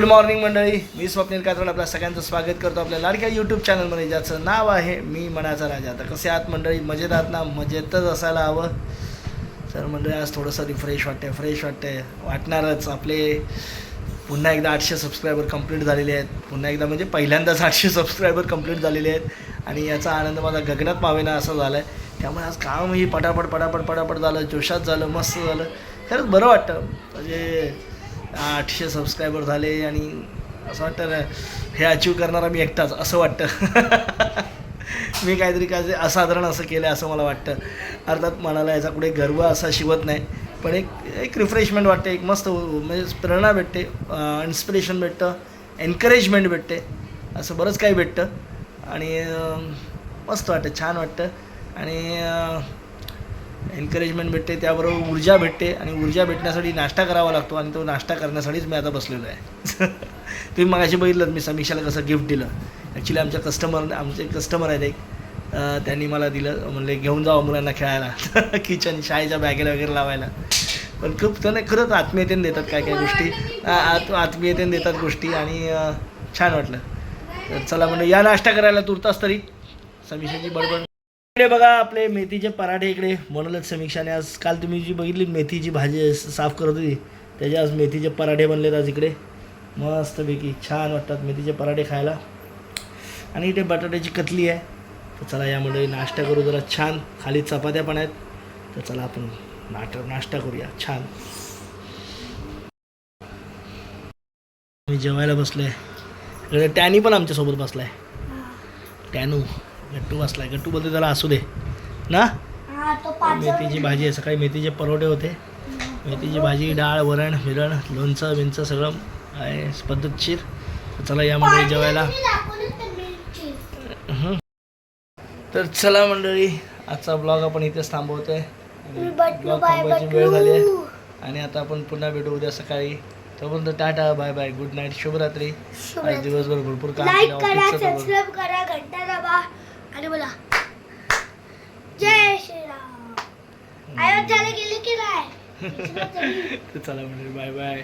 Good morning मंडळी. मी स्वप्नील कात्रड आपल्या सगळ्यांचं स्वागत करतो आपल्या लाडक्या यूट्यूब चॅनलमध्ये ज्याचं नाव आहे मी मनाचा राजा. आता कसे आहात मंडळी? मजेत आहात ना? मजेतच असायला हवं. तर मंडळी आज थोडंसं रिफ्रेश वाटतंय फ्रेश वाटतंय. वाटणारच. आपले पुन्हा एकदा आठशे सबस्क्रायबर कंप्लीट झालेले आहेत. पुन्हा एकदा म्हणजे पहिल्यांदाच आठशे सबस्क्रायबर कंप्लीट झालेले आहेत. आणि याचा आनंद माझा गगनात पावेना असं झालं आहे त्यामुळे आज कामही पटापट पटापट पटापट झालं. जोशात झालं मस्त झालं. खरंच बरं वाटतं. म्हणजे आठशे सबस्क्रायबर झाले आणि असं वाटतं हे अचीव करणारा मी एकटाच असं वाटतं. मी काहीतरी काय असाधारण असं केलं असं मला वाटतं. अर्थात मनाला याचा कुठे गर्व असा शिवत नाही. पण एक एक रिफ्रेशमेंट वाटते एक मस्त म्हणजे प्रेरणा भेटते इन्स्पिरेशन भेटतं एन्करेजमेंट भेटते असं बरंच काही भेटतं. आणि मस्त वाटतं छान वाटतं. आणि एन्करेजमेंट भेटते त्याबरोबर ऊर्जा भेटते आणि ऊर्जा भेटण्यासाठी नाश्ता करावा लागतो आणि तो नाश्ता करण्यासाठीच मी आता बसलेलो आहे. तुम्ही मगाशी बघितलं मी समीक्षाला कसं गिफ्ट दिलं. ॲक्च्युली आमच्या कस्टमर आमचे कस्टमर आहेत एक. त्यांनी मला दिलं म्हणले घेऊन जावं मुलांना खेळायला. किचन शाळेच्या बॅगेला वगैरे लावायला. पण खूप त्याने खरंच आत्मीयतेने देतात काय काय गोष्टी. आत आत्मीयतेने देतात गोष्टी आणि छान वाटलं. तर चला म्हणजे या नाश्ता करायला तुरतास तरी. समीक्षाची बडबड. इकडे बघा आपले मेथीचे पराठे इकडे बनवलेत समीक्षाने आज काल तुम्ही जी बघितली मेथीची भाजी साफ करत होती. त्याचे आज मेथीचे पराठे बनलेत आज इकडे. मस्तपैकी छान वाटतात मेथीचे पराठे खायला. आणि इथे बटाट्याची कतली आहे. तर चला यामध्ये नाश्ता करू जरा छान. खाली चपात्या पण आहेत. तर चला आपण नाश्ता नाश्ता करूया. छान. मी जेवायला बसलोय. इकडे टॅनी पण आमच्यासोबत बसलाय. टॅनू. गट्टू बसलाय गट्टू बोलते त्याला असू दे. ना? मेथीची भाजी आहे. सकाळी मेथीचे परोठे होते. मेथीची भाजी डाळ वरण मिरण लोणचं बिंचं सगळं आहे. पद्धतशीर. चला यामध्ये जेवायला. हं. तर चला मंडळी. आजचा ब्लॉग आपण इथेच थांबवतोय. ब्लॉग थांबवायची वेळ झाली आहे. आणि आता आपण पुन्हा भेटू उद्या सकाळी. तोपर्यंत tata bye bye. Good night शुभरात्री. आज दिवसभर भरपूर काम केलं आणि बोला. जय श्रीराम. अयोध्याला गेले की नाही चला मंडळी बाय बाय